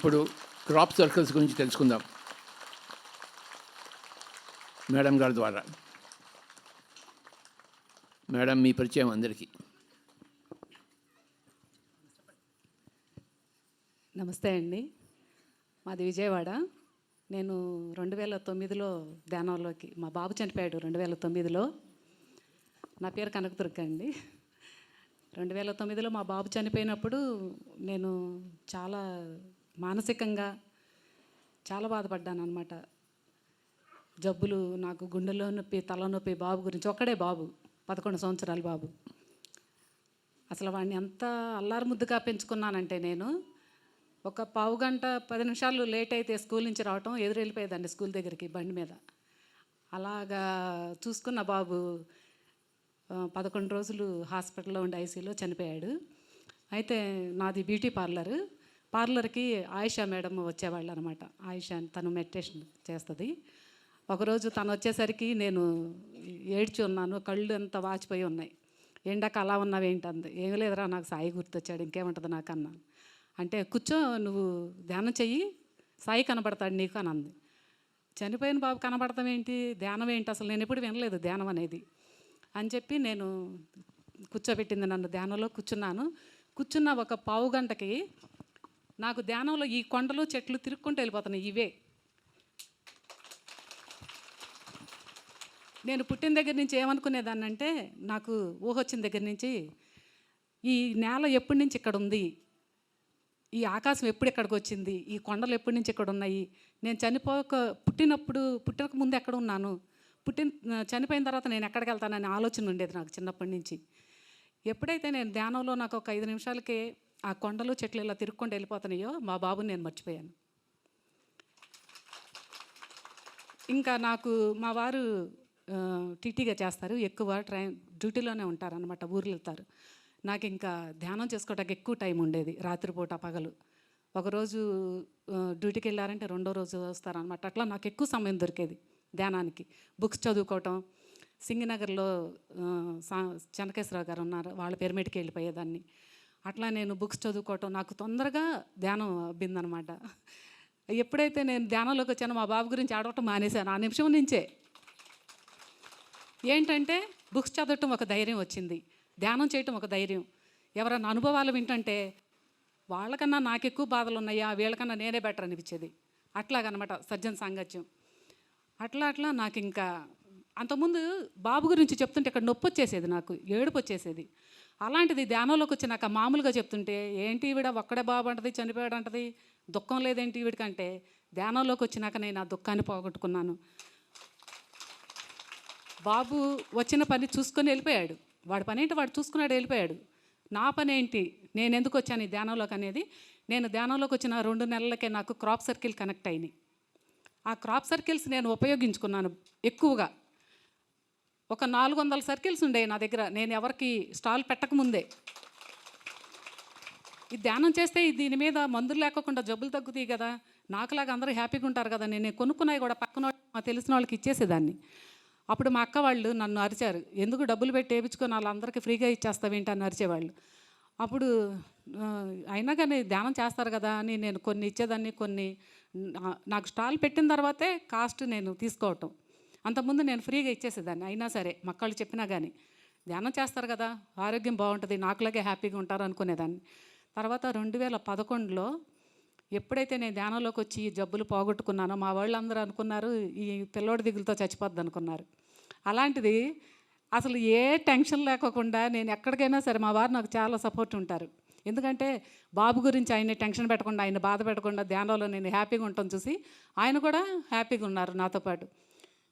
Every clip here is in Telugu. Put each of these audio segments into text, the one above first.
ఇప్పుడు క్రాప్ సర్కిల్స్ గురించి తెలుసుకుందాం. మేడం గారి ద్వారా. మేడం మీ పరిచయం అందరికీ. నమస్తే అండి. మాది విజయవాడ. నేను రెండు వేల తొమ్మిదిలో ధ్యానంలోకి మా బాబు చనిపోయాడు రెండు వేల తొమ్మిదిలో నా పేరు కనకదుర్గ అండి. రెండు వేల తొమ్మిదిలో మా బాబు చనిపోయినప్పుడు నేను చాలా మానసికంగా చాలా బాధపడ్డాను అనమాట జబ్బులు నాకు గుండెలో నొప్పి తలనొప్పి బాబు గురించి ఒక్కడే బాబు పదకొండు సంవత్సరాల బాబు. అసలు వాడిని ఎంత అల్లారు ముద్దుగా పెంచుకున్నానంటే నేను ఒక పావు గంట పది నిమిషాలు లేట్ అయితే స్కూల్ నుంచి రావటం ఎదురు వెళ్ళిపోయేదాన్ని స్కూల్ దగ్గరికి బండి మీద. అలాగా చూసుకున్న బాబు పదకొండు రోజులు హాస్పిటల్లో ఉండి ఐసీలో చనిపోయాడు. అయితే నాది బ్యూటీ పార్లర్. పార్లర్కి ఆయిషా మేడం వచ్చేవాళ్ళు అనమాట ఆయిషా అని తను మెడిటేషన్ చేస్తుంది. ఒకరోజు తను వచ్చేసరికి నేను ఏడ్చి ఉన్నాను కళ్ళు ఎంత వాచిపోయి ఉన్నాయి. ఎండాక అలా ఉన్నావేంటంది ఏం లేదురా నాకు సాయి గుర్తొచ్చాడు ఇంకేముంటుంది నాకు అన్నాను అంటే కూర్చో నువ్వు ధ్యానం చెయ్యి సాయి కనబడతాడు నీకు అని అంది. చనిపోయిన బాబు కనబడతాం ఏంటి? ధ్యానం ఏంటి? అసలు నేను ఎప్పుడు వినలేదు ధ్యానం అనేది. అని చెప్పి నేను కూర్చోబెట్టింది నన్ను ధ్యానంలో కూర్చున్నాను. కూర్చున్న ఒక పావు గంటకి నాకు ధ్యానంలో ఈ కొండలు చెట్లు తిరుక్కుంటూ వెళ్ళిపోతున్నాయి ఇవే. నేను పుట్టిన దగ్గర నుంచి ఏమనుకునేదాన్ని అంటే నాకు ఊహ వచ్చిన దగ్గర నుంచి ఈ నేల ఎప్పటి నుంచి ఇక్కడ ఉంది? ఈ ఆకాశం ఎప్పుడు ఎక్కడికి వచ్చింది? ఈ కొండలు ఎప్పటి నుంచి ఇక్కడ ఉన్నాయి? నేను చనిపోక పుట్టినప్పుడు పుట్టక ముందు ఎక్కడ ఉన్నాను? పుట్టిన చనిపోయిన తర్వాత నేను ఎక్కడికి వెళ్తానని ఆలోచన ఉండేది నాకు చిన్నప్పటి నుంచి. ఎప్పుడైతే నేను ధ్యానంలో నాకు ఒక ఐదు నిమిషాలకే ఆ కొండలు చెట్లు ఇలా తిరుక్కుండా వెళ్ళిపోతున్నాయో మా బాబుని నేను మర్చిపోయాను. ఇంకా నాకు మా వారు టీటీగా చేస్తారు. ఎక్కువ ట్రైన్ డ్యూటీలోనే ఉంటారు అనమాట ఊర్లు వెళ్తారు. నాకు ఇంకా ధ్యానం చేసుకోవడానికి ఎక్కువ టైం ఉండేది రాత్రిపూట పగలు. ఒకరోజు డ్యూటీకి వెళ్ళారంటే రెండో రోజు వస్తారనమాట అట్లా నాకు ఎక్కువ సమయం దొరికేది ధ్యానానికి. బుక్స్ చదువుకోవటం సింగనగర్లో సా చెనకేశ్వరరావు గారు ఉన్నారు వాళ్ళ పిరమిడ్కి వెళ్ళిపోయేదాన్ని. అట్లా నేను బుక్స్ చదువుకోవటం నాకు తొందరగా ధ్యానం అబ్బిందనమాట. ఎప్పుడైతే నేను ధ్యానంలోకి వచ్చానో మా బాబు గురించి ఆడవటం మానేశాను. ఆ నిమిషం నుంచే. ఏంటంటే బుక్స్ చదవటం ఒక ధైర్యం వచ్చింది. ధ్యానం చేయటం ఒక ధైర్యం. ఎవరైనా అనుభవాలు ఏంటంటే వాళ్ళకన్నా నాకు ఎక్కువ బాధలు ఉన్నాయా వీళ్ళకన్నా నేనే బెటర్ అనిపించేది. అట్లాగనమాట సజ్జన సాంగత్యం. అట్లా అట్లా నాకు ఇంకా అంతకుముందు బాబు గురించి చెప్తుంటే ఇక్కడ నొప్పి వచ్చేసేది నాకు ఏడుపు వచ్చేసేది అలాంటిది ధ్యానంలోకి వచ్చి నాకు మామూలుగా చెప్తుంటే ఏంటి ఈవిడ ఒక్కడే బాబు అంటది చనిపోయాడు అంటది దుఃఖం లేదేంటి వీడికంటే ధ్యానంలోకి వచ్చినాక నేను ఆ దుఃఖాన్ని పోగొట్టుకున్నాను. బాబు వచ్చిన పని చూసుకొని వెళ్ళిపోయాడు. వాడి పని ఏంటి? వాడు చూసుకున్నాడు వెళ్ళిపోయాడు. నా పని ఏంటి? నేను ఎందుకు వచ్చాను ఈ ధ్యానంలోకి అనేది? నేను ధ్యానంలోకి వచ్చిన రెండు నెలలకే నాకు క్రాప్ సర్కిల్ కనెక్ట్ అయినాయి. ఆ క్రాప్ సర్కిల్స్ నేను ఉపయోగించుకున్నాను ఎక్కువగా. ఒక నాలుగు వందల సర్కిల్స్ ఉండే నా దగ్గర. నేను ఎవరికి స్టాల్ పెట్టకముందే ఈ ధ్యానం చేస్తే దీని మీద మందులు లేకుండా జబ్బులు తగ్గుతాయి కదా. నాకులాగా అందరూ హ్యాపీగా ఉంటారు కదా. నేను కొనుక్కున్నాయి కూడా పక్కన వాళ్ళకి, మా తెలిసిన వాళ్ళకి ఇచ్చేసేదాన్ని. అప్పుడు మా అక్క వాళ్ళు నన్ను అరిచారు. ఎందుకు డబ్బులు పెట్టి వేయించుకొని వాళ్ళందరికీ ఫ్రీగా ఇచ్చేస్తావేంటి అని అరిచేవాళ్ళు. అప్పుడు అయినా కానీ ధ్యానం చేస్తారు కదా అని నేను కొన్ని ఇచ్చేదాన్ని కొన్ని నాకు స్టాల్ పెట్టిన తర్వాతే కాస్ట్ నేను తీసుకోవటం. అంతకుముందు నేను ఫ్రీగా ఇచ్చేసేదాన్ని అయినా సరే మక్కళ్ళు చెప్పినా కానీ ధ్యానం చేస్తారు కదా ఆరోగ్యం బాగుంటుంది నాకులాగే హ్యాపీగా ఉంటారు అనుకునేదాన్ని. తర్వాత రెండు వేల పదకొండులో ఎప్పుడైతే నేను ధ్యానంలోకి వచ్చి జబ్బులు పోగొట్టుకున్నానో మా వాళ్ళందరూ అనుకున్నారు ఈ పిల్లోడి దిగులతో చచ్చిపోద్ది అనుకున్నారు. అలాంటిది అసలు ఏ టెన్షన్ లేకోకుండా నేను ఎక్కడికైనా సరే మా వారు నాకు చాలా సపోర్ట్ ఉంటారు. ఎందుకంటే బాబు గురించి ఆయన టెన్షన్ పెట్టకుండా ఆయన బాధ పెట్టకుండా ధ్యానంలో నేను హ్యాపీగా ఉంటాను చూసి ఆయన కూడా హ్యాపీగా ఉన్నారు నాతో పాటు.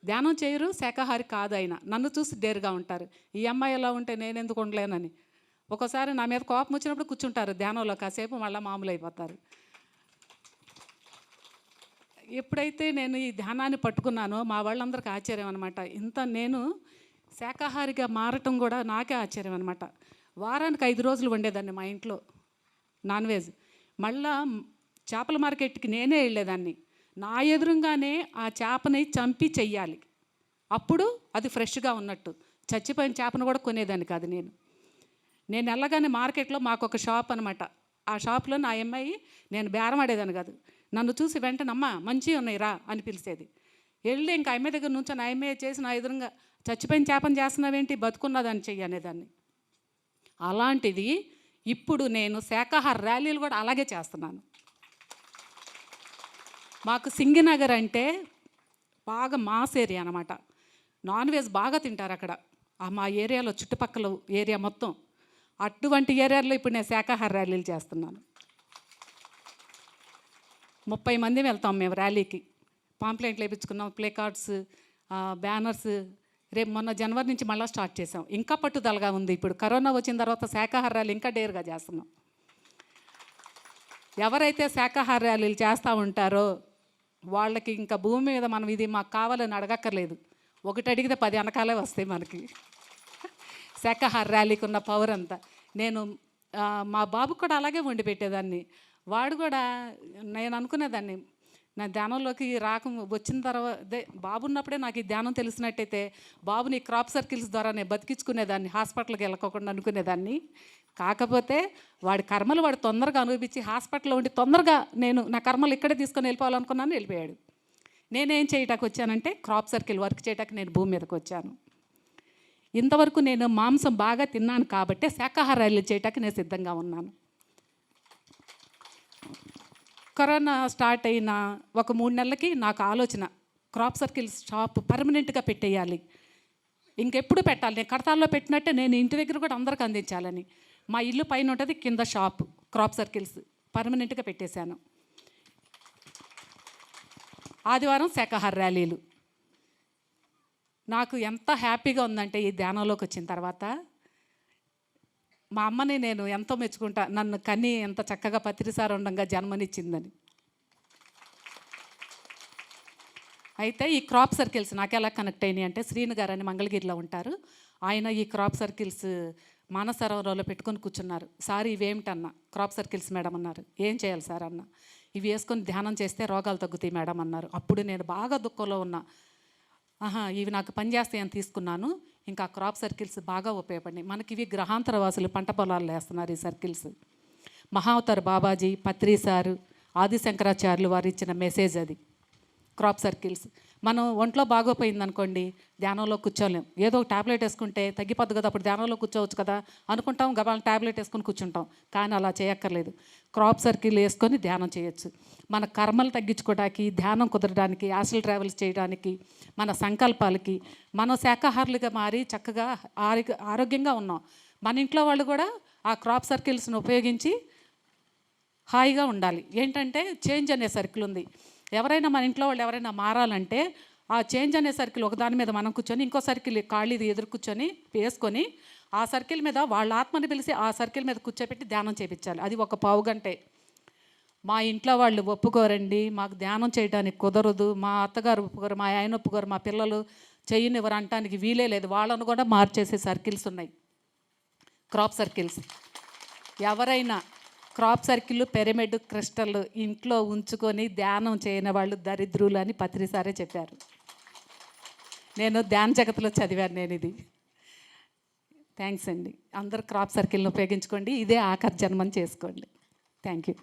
ధ్యానం చేయరు శాఖాహారి కాదు ఆయన. నన్ను చూసి డేరుగా ఉంటారు. ఈ అమ్మాయి ఎలా ఉంటే నేను ఎందుకు ఉండలేనని. ఒకసారి నా మీద కోపం వచ్చినప్పుడు కూర్చుంటారు ధ్యానంలో కాసేపు మళ్ళీ మామూలు అయిపోతారు. ఎప్పుడైతే నేను ఈ ధ్యానాన్ని పట్టుకున్నానో మా వాళ్ళందరికీ ఆశ్చర్యం అనమాట ఇంత నేను శాకాహారిగా మారటం కూడా నాకే ఆశ్చర్యం అనమాట వారానికి ఐదు రోజులు వండేదాన్ని మా ఇంట్లో నాన్ వెజ్. మళ్ళా చేపల మార్కెట్కి నేనే వెళ్ళేదాన్ని. నా ఎదురుగానే ఆ చేపని చంపి చెయ్యాలి. అప్పుడు అది ఫ్రెష్గా ఉన్నట్టు. చచ్చిపోయిన చేపను కూడా కొనేదాన్ని కాదు నేను. నేను వెళ్ళగానే మార్కెట్లో మాకు ఒక షాప్ అనమాట ఆ షాప్లో నా అమ్మాయి నేను బేరం ఆడేదాన్ని కాదు. నన్ను చూసి వెంటనే అమ్మ మంచిగా ఉన్నాయి రా అని పిలిచేది. వెళ్ళి ఇంకా అమ్మాయి దగ్గర నుంచి నా అమ్మాయి చేసి నా ఎదురుగా చచ్చిపోయిన చేపను చేస్తున్నావేంటి? బతుకున్నదాన్ని చెయ్యి అనేదాన్ని. అలాంటిది ఇప్పుడు నేను శాఖాహార ర్యాలీలు కూడా అలాగే చేస్తున్నాను. మాకు సింగినగర్ అంటే బాగా మాస్ ఏరియా అనమాట నాన్ వెజ్ బాగా తింటారు అక్కడ. ఆ మా ఏరియాలో చుట్టుపక్కల ఏరియా మొత్తం. అటువంటి ఏరియాలో ఇప్పుడు నేను శాఖాహార ర్యాలీలు చేస్తున్నాను. ముప్పై మంది వెళ్తాం మేము ర్యాలీకి. పాంప్లెంట్లు వేయించుకున్నాం ప్లే కార్డ్స్ బ్యానర్స్. రేపు మొన్న జనవరి నుంచి మళ్ళీ స్టార్ట్ చేసాం ఇంకా పట్టుదలగా ఉంది ఇప్పుడు. కరోనా వచ్చిన తర్వాత శాఖాహార ర్యాలీ ఇంకా డేర్గా చేస్తున్నాం. ఎవరైతే శాకాహార ర్యాలీలు చేస్తూ ఉంటారో వాళ్ళకి ఇంకా భూమి మీద మనం ఇది మాకు కావాలని అడగక్కర్లేదు. ఒకటి అడిగితే పది వెనకాలే వస్తాయి మనకి. శాఖహార ర్యాలీకి ఉన్న పవర్ అంతా. నేను మా బాబు కూడా అలాగే వండి పెట్టేదాన్ని. వాడు కూడా నేను అనుకునేదాన్ని నా ధ్యానంలోకి రాక వచ్చిన తర్వాత బాబు ఉన్నప్పుడే నాకు ఈ ధ్యానం తెలిసినట్టయితే బాబుని క్రాప్ సర్కిల్స్ ద్వారా నేను బతికించుకునేదాన్ని హాస్పిటల్కి వెళ్ళకోకుండా అనుకునేదాన్ని. కాకపోతే వాడి కర్మలు వాడు తొందరగా అనుభవించి హాస్పిటల్లో ఉండి తొందరగా నేను నా కర్మలు ఇక్కడే తీసుకొని వెళ్ళిపోవాలనుకున్నాను వెళ్ళిపోయాడు. నేనేం చేయటానికి వచ్చానంటే క్రాప్ సర్కిల్ వర్క్ చేయటానికి నేను భూమి మీదకి వచ్చాను. ఇంతవరకు నేను మాంసం బాగా తిన్నాను కాబట్టి శాకాహారాలు చేయటానికి నేను సిద్ధంగా ఉన్నాను. కరోనా స్టార్ట్ అయిన ఒక మూడు నెలలకి నాకు ఆలోచన క్రాప్ సర్కిల్స్ షాప్ పర్మనెంట్గా పెట్టేయాలి. ఇంకెప్పుడు పెట్టాలి? నేను కడతాల్లో పెట్టినట్టే నేను ఇంటి దగ్గర కూడా అందరికి అందించాలని. మా ఇల్లు పైన ఉంటుంది కింద షాప్ క్రాప్ సర్కిల్స్ పర్మనెంట్గా పెట్టేశాను. ఆదివారం శాఖాహార ర్యాలీలు. నాకు ఎంత హ్యాపీగా ఉందంటే ఈ ధ్యానంలోకి వచ్చిన తర్వాత మా అమ్మని నేను ఎంతో మెచ్చుకుంటా. నన్ను కని ఎంత చక్కగా పత్రిసారుండంగా జన్మనిచ్చిందని. అయితే ఈ క్రాప్ సర్కిల్స్ నాకు ఎలా కనెక్ట్ అయినాయి అంటే శ్రీను గారు అని మంగళగిరిలో ఉంటారు. ఆయన ఈ క్రాప్ సర్కిల్స్ మానసరోవరంలో పెట్టుకొని కూర్చున్నారు. సార్ ఇవేమిటన్నా? క్రాప్ సర్కిల్స్ మేడం అన్నారు. ఏం చేయాలి సార్ అన్న? ఇవి వేసుకొని ధ్యానం చేస్తే రోగాలు తగ్గుతాయి మేడం అన్నారు. అప్పుడు నేను బాగా దుఃఖంలో ఉన్నా. ఆహా ఇవి నాకు పనిచేస్తాయని తీసుకున్నాను. ఇంకా క్రాప్ సర్కిల్స్ బాగా ఉపయోగపడినాయి. మనకి ఇవి గ్రహాంతర వాసులు పంట పొలాలు వేస్తున్నారు ఈ సర్కిల్స్. మహావతార్ బాబాజీ పత్రి సారు ఆదిశంకరాచార్యులు వారు ఇచ్చిన మెసేజ్ అది. క్రాప్ సర్కిల్స్ మనం ఒంట్లో బాగోపోయింది అనుకోండి ధ్యానంలో కూర్చోలేం. ఏదో ఒక టాబ్లెట్ వేసుకుంటే తగ్గిపోద్దు కదా అప్పుడు ధ్యానంలో కూర్చోవచ్చు కదా అనుకుంటాం గబాల టాబ్లెట్ వేసుకొని కూర్చుంటాం. కానీ అలా చేయక్కర్లేదు. క్రాప్ సర్కిల్ వేసుకొని ధ్యానం చేయొచ్చు. మన కర్మలు తగ్గించుకోవడానికి ధ్యానం కుదరడానికి యాసిల్ ట్రావెల్స్ చేయడానికి మన సంకల్పాలకి మనం శాకాహారులుగా మారి చక్కగా ఆరోగ్య ఆరోగ్యంగా ఉన్నాం. మన ఇంట్లో వాళ్ళు కూడా ఆ క్రాప్ సర్కిల్స్ని ఉపయోగించి హాయిగా ఉండాలి. ఏంటంటే చేంజ్ అనే సర్కిల్ ఉంది. ఎవరైనా మన ఇంట్లో వాళ్ళు ఎవరైనా మారాలంటే ఆ చేంజ్ అనే సర్కిల్ ఒకదాని మీద మనం కూర్చొని ఇంకో సర్కిల్ ఖాళీది ఎదురు కూర్చొని వేసుకొని ఆ సర్కిల్ మీద వాళ్ళ ఆత్మని పిలిచి ఆ సర్కిల్ మీద కూర్చోబెట్టి ధ్యానం చేయించాలి అది ఒక పావు గంటే. మా ఇంట్లో వాళ్ళు ఒప్పుకోరండి మాకు ధ్యానం చేయడానికి కుదరదు మా అత్తగారు ఒప్పుకోరు మా ఆయన ఒప్పుకోరు మా పిల్లలు చెయ్యనివ్వరు అంటానికి వీలే లేదు. వాళ్ళను కూడా మార్చేసే సర్కిల్స్ ఉన్నాయి. Crop circles. ఎవరైనా క్రాప్ సర్కిల్ పెరమిడ్ క్రిస్టల్ ఇంట్లో ఉంచుకొని ధ్యానం చేయని వాళ్ళు దరిద్రులు అని పత్రిసారే చెప్పారు. నేను ధ్యాన జగత్లో చదివాను నేను ఇది. థ్యాంక్స్ అండి. అందరు క్రాప్ సర్కిల్ని ఉపయోగించుకోండి. ఇదే ఆఖరి జన్మని చేసుకోండి. Thank you